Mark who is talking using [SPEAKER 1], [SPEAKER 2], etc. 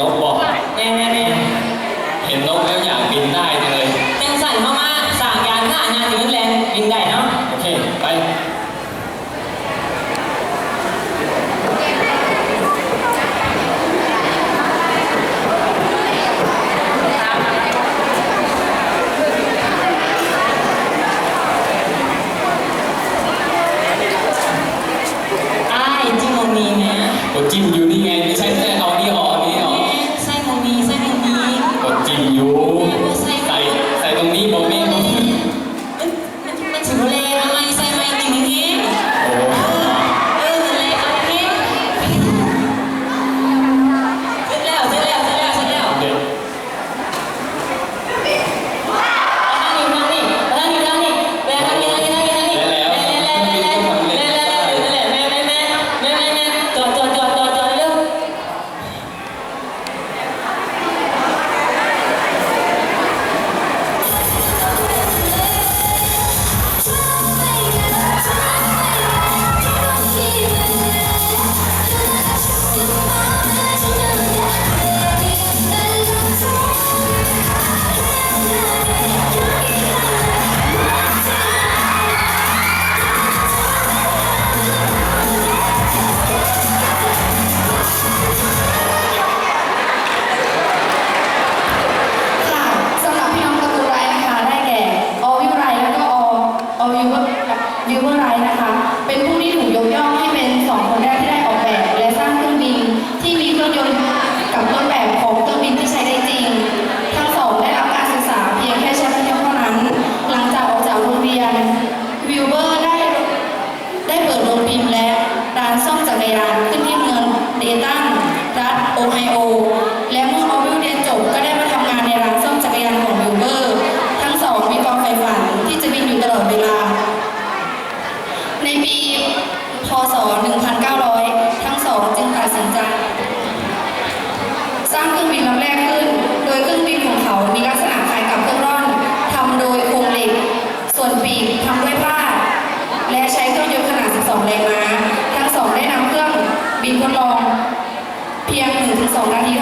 [SPEAKER 1] นกบอกแน่แน่แน่
[SPEAKER 2] เห็นนกแล้วอยากบินได้จังเลย
[SPEAKER 1] แตงสั่นเข้ามาสั่งยานหน้างานถึงแลนด์บินได้เนาะ
[SPEAKER 2] โอเคไป
[SPEAKER 1] อ้ายจริงมงมีไหม
[SPEAKER 2] กดจิ้มอยู่นี่ไงไม่ ออ
[SPEAKER 1] วิววิว
[SPEAKER 3] ไรนะคะ เป็นผู้ที่ถูกยกย่องให้เป็นสองคนแรกที่ได้ออกแบบ และสร้างเครื่องบินที่มีเครื่องยนต์กับต้นแบบของเครื่องบินที่ใช้ได้จริง ทั้งสองได้รับการศึกษาเพียงแค่ชั้นมัธยมเท่านั้น หลังจากออกจากโรงเรียนวิลเบอร์ได้ได้เปิดโรงพิมพ์และร้านซ่อมจักรยานขึ้นที่เมืองเดตัน ในปีพศ 1900 ทั้งสองจึงตัดสินใจสร้างเครื่องบินลำแรกขึ้น โดยเครื่องบินของเขามีลักษณะคล้ายกับเครื่องร่อนทำโดยโครงเหล็ก ส่วนปีกทำด้วยผ้า และใช้เครื่องยนต์ขนาด 12 แรงม้า ทั้งสองได้นำเครื่องบินทดลอง เพียง 1-2 นาที